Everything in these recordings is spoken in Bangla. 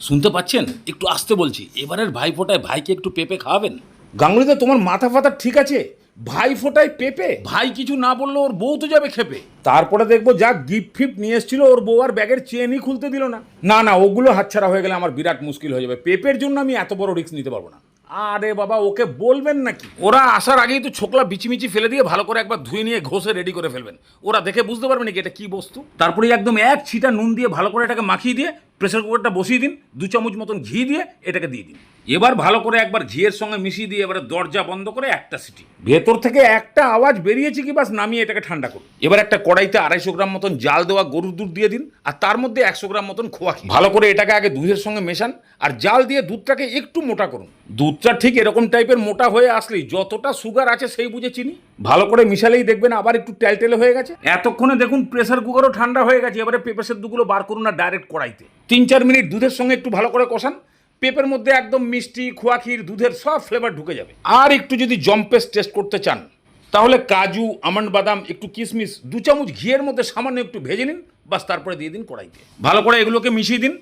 শুনতে পাচ্ছেন? একটু আসতে বলছি। এবারের ভাইফোঁটায় ভাইকে একটু পেঁপে খাওয়াবেন? গাঙ্গুলিতে তোমার মাথা ফাতা ঠিক আছে? ভাই ফোটায় পেপে? ভাই কিছু না বললে ওর বউ তো যাবে খেপে। তারপরে দেখব যা গিফট ফিফট নিয়ে এসেছিল ওর বউ আর ব্যাগের চেনই খুলতে দিল না। না না ওগুলো হাতছাড়া হয়ে গেলে আমার বিরাট মুশকিল হয়ে যাবে। পেপের জন্য আমি এত বড় রিস্ক নিতে পারব না। আরে বাবা ওকে বলবেন নাকি? ওরা আসার আগেই তো ছোকলা বিচিমিচি ফেলে দিয়ে ভালো করে একবার ধুয়ে নিয়ে ঘষে রেডি করে ফেলবেন। ওরা দেখে বুঝতে পারবে নাকি এটা কি বস্তু? তারপরে একদম এক ছিটা নুন দিয়ে ভালো করে এটাকে মাখিয়ে দিয়ে প্রেসার কুকারটা বসিয়ে দিন, দু চামচ মতন ঘি দিয়ে এটাকে দিয়ে দিন। এবার ভালো করে একবার ঘিয়ের সঙ্গে মিশিয়ে দিয়ে এবারে দরজা বন্ধ করে একটা সিটি। ভেতর থেকে একটা আওয়াজ বেরিয়েছে কি বাস, নামিয়ে এটাকে ঠান্ডা করুন। এবার একটা কড়াইতে আড়াইশো গ্রাম মতন জাল দেওয়া গরুর দুধ দিয়ে দিন, আর তার মধ্যে একশো গ্রাম মতন খোয়া ভালো করে এটাকে আগে দুধের সঙ্গে মেশান, আর জাল দিয়ে দুধটাকে একটু মোটা করুন। দুধটা ঠিক এরকম টাইপের মোটা হয়ে আসলেই যতটা সুগার আছে সেই বুঝে চিনি। ভালো করে মিশালেই দেখবেন আবার একটু টেলটেলে হয়ে গেছে। এতক্ষণে দেখুন প্রেসার কুকারও ঠান্ডা হয়ে গেছে, এবারে পেঁপে সেদ্ধগুলো বার করুন না ডাইরেক্ট কড়াইতে। তিন চার মিনিট দুধের সঙ্গে একটু ভালো করে কষান। পেঁপের মধ্যে একদম মিষ্টি, খোয়া ক্ষীর, দুধের সব ফ্লেভার ঢুকে যাবে। আর একটু যদি জম্পেস টেস্ট করতে চান, তাহলে কাজু, আমন্ড বাদাম, একটু কিশমিশ, দু চামচ ঘিয়ের মধ্যে সামান্য একটু ভেজে নিন বাস তারপরে দিয়ে দিন কড়াইতে। ভালো করে এগুলোকে মিশিয়ে দিন।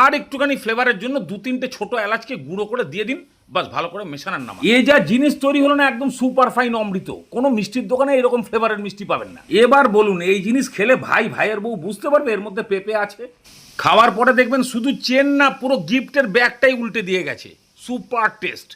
আর একটুখানি ফ্লেভারের জন্য দু তিনটে ছোট এলাচকে গুঁড়ো করে দিয়ে দিন। বাস ভালো করে মেশানোর নাম এ যা জিনিস তৈরি হলো না একদম সুপার ফাইন অমৃত। কোনো মিষ্টির দোকানে এরকম ফ্লেভারের মিষ্টি পাবেন না। এবার বলুন, এই জিনিস খেলে ভাই, ভাইয়ের বউ বুঝতে পারবে এর মধ্যে পেঁপে আছে? খাওয়ার পরে দেখবেন শুধু চেন না, পুরো গিফটের ব্যাগটাই উল্টে দিয়ে গেছে। Super taste.